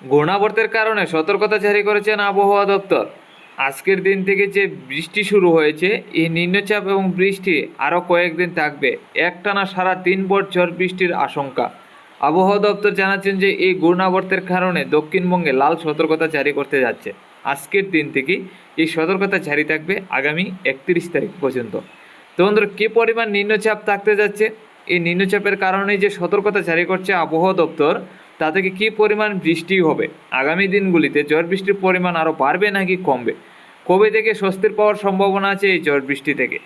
ঘূর্ণাবর্তের কারণে সতর্কতা জারি করেছেন আবহাওয়া দপ্তর। আজকের দিন থেকে যে বৃষ্টি শুরু হয়েছে, এই নিম্নচাপ এবং বৃষ্টি আরও কয়েকদিন থাকবে। একটানা সারা দিনভর ঝড় বৃষ্টির আশঙ্কা। আবহাওয়া দপ্তর জানাচ্ছেন যে, এই ঘূর্ণাবর্তের কারণে দক্ষিণবঙ্গে লাল সতর্কতা জারি করতে যাচ্ছে। আজকের দিন থেকে এই সতর্কতা জারি থাকবে আগামী একত্রিশ তারিখ পর্যন্ত। তো বন্ধুরা, কী পরিমাণ নিম্নচাপ থাকতে যাচ্ছে? এই নিম্নচাপের কারণে যে সতর্কতা জারি করছে আবহাওয়া দপ্তর তা থেকে কী পরিমাণ বৃষ্টি হবে? আগামী দিনগুলিতে ঝড় বৃষ্টির পরিমাণ আরও বাড়বে নাকি কমবে? কবে থেকে স্বস্তির পাওয়ার সম্ভাবনা আছে এই ঝড় বৃষ্টি থেকে?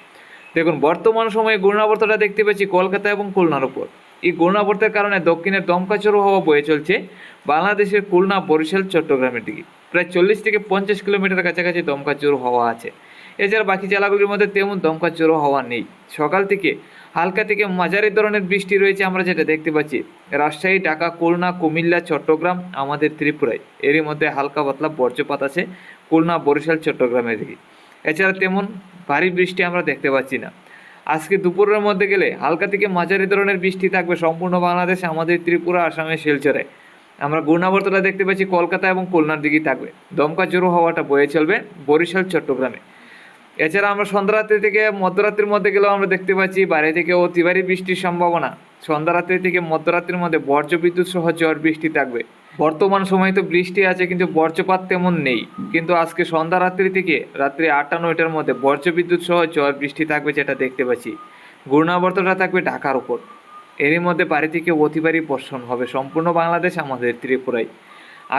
দেখুন, বর্তমান সময়ে ঘূর্ণাবর্তটা দেখতে পাচ্ছি কলকাতা এবং খুলনার উপর। এই ঘূর্ণাবর্তের কারণে দক্ষিণের দমকাচরু হওয়া বয়ে চলছে বাংলাদেশের খুলনা, বরিশাল, চট্টগ্রামের দিকে। প্রায় চল্লিশ থেকে পঞ্চাশ কিলোমিটার কাছাকাছি দমকাচরু হওয়া আছে। এছাড়া বাকি জেলাগুলির মধ্যে তেমন দমকাচরু হওয়া নেই। সকাল থেকে হালকা থেকে মাঝারি ধরনের বৃষ্টি রয়েছে আমরা যেটা দেখতে পাচ্ছি। রাজশাহী, ঢাকা, খুলনা, কুমিল্লা, চট্টগ্রাম, আমাদের ত্রিপুরায়। এরই মধ্যে হালকা পাতলা বর্জ্যপাত আছে খুলনা, বরিশাল চট্টগ্রামের দিকে। এছাড়া তেমন ভারী বৃষ্টি আমরা দেখতে পাচ্ছি না। আজকে দুপুরের মধ্যে গেলে হালকা থেকে মাঝারি ধরনের বৃষ্টি থাকবে সম্পূর্ণ বাংলাদেশ, আমাদের ত্রিপুরা আসামে শিলচরে। আমরা ঘূর্ণাবর্তটা দেখতে পাচ্ছি কলকাতা এবং খুলনার দিকেই থাকবে। দমকা জোরো হওয়াটা বয়ে চলবে বরিশাল, চট্টগ্রামে। এছাড়া আমরা সন্ধ্যারাত্রি থেকে মধ্যরাত্রির মধ্যে গেলেও আমরা দেখতে পাচ্ছি বাইরে থেকে অতি ভারী বৃষ্টির সম্ভাবনা। সন্ধ্যারাত্রি থেকে মধ্যরাত্রির মধ্যে বর্জ্য বিদ্যুৎ সহ ঝড় বৃষ্টি থাকবে। বর্তমান সময়ে তো বৃষ্টি আছে কিন্তু বর্জ্যপাত তেমন নেই। কিন্তু আজকে সন্ধ্যা রাত্রি থেকে রাত্রি আটটা নয়টার মধ্যে বর্জ্য বিদ্যুৎ সহ ঝড় বৃষ্টি থাকবে যেটা দেখতে পাচ্ছি। ঘূর্ণাবর্তটা থাকবে ঢাকার উপর। এরই মধ্যে বাড়ি থেকে অতি ভারী বর্ষণ হবে। সম্পূর্ণ বাংলাদেশ আমাদের ত্রিপুরায়।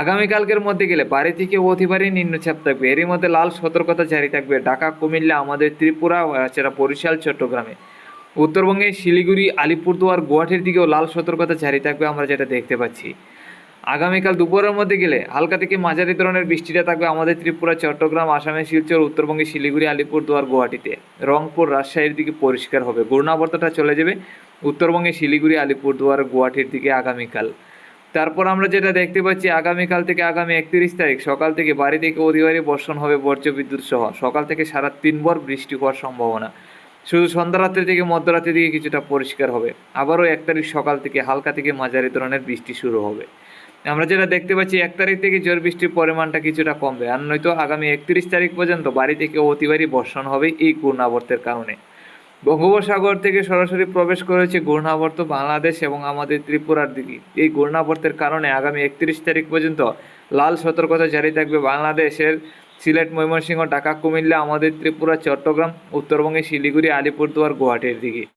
আগামীকালকের মধ্যে গেলে বাড়ি থেকে অতি ভারী নিম্নচাপ থাকবে। এরই মধ্যে লাল সতর্কতা জারি থাকবে। ঢাকা, কুমিল্লা, আমাদের ত্রিপুরা, এছাড়া বরিশাল, চট্টগ্রামে। উত্তরবঙ্গে শিলিগুড়ি, আলিপুরদুয়ার, গুয়াহাটির দিকেও লাল সতর্কতা জারি থাকবে আমরা যেটা দেখতে পাচ্ছি। আগামীকাল দুপুরের মধ্যে গেলে হালকা থেকে মাঝারি ধরনের বৃষ্টিটা থাকবে আমাদের ত্রিপুরা, চট্টগ্রাম আসামের শিলচর, উত্তরবঙ্গে শিলিগুড়ি, আলিপুরদুয়ার, গুয়াহাটিতে। রংপুর, রাজশাহীর দিকে পরিষ্কার হবে। ঘূর্ণাবর্তটা চলে যাবে। উত্তরবঙ্গে শিলিগুড়ি, আলিপুরদুয়ার, গুয়াহাটির দিকে আগামীকাল। তারপর আমরা যেটা দেখতে পাচ্ছি, আগামীকাল থেকে আগামী একত্রিশ তারিখ সকাল থেকে বাড়ি থেকে অতিবারী বর্ষণ হবে বর্জ্য বিদ্যুৎ সহ। সকাল থেকে সারা তিনবার বৃষ্টি হওয়ার সম্ভাবনা। শুধু সন্ধ্যারাত্রি থেকে মধ্যরাত্রি দিকে কিছুটা পরিষ্কার হবে। আবারও এক তারিখ সকাল থেকে হালকা থেকে মাঝারি ধরনের বৃষ্টি শুরু হবে। আমরা যেটা দেখতে পাচ্ছি, এক তারিখ থেকে জোর বৃষ্টির পরিমাণটা কিছুটা কমবে। আর নয়তো আগামী একত্রিশ তারিখ পর্যন্ত বাড়ি থেকে অতিবারী বর্ষণ হবে এই ঘূর্ণাবর্তের কারণে। বঙ্গোপসাগর থেকে সরাসরি প্রবেশ করেছে ঘূর্ণাবর্ত বাংলাদেশ এবং আমাদের ত্রিপুরার দিকে। এই ঘূর্ণাবর্তের কারণে আগামী একত্রিশ তারিখ পর্যন্ত লাল সতর্কতা জারি থাকবে বাংলাদেশের সিলেট, ময়মনসিংহ, ঢাকা, কুমিল্লা, আমাদের ত্রিপুরা, চট্টগ্রাম উত্তরবঙ্গে শিলিগুড়ি, আলিপুরদুয়ার, গুয়াহাটির দিকে।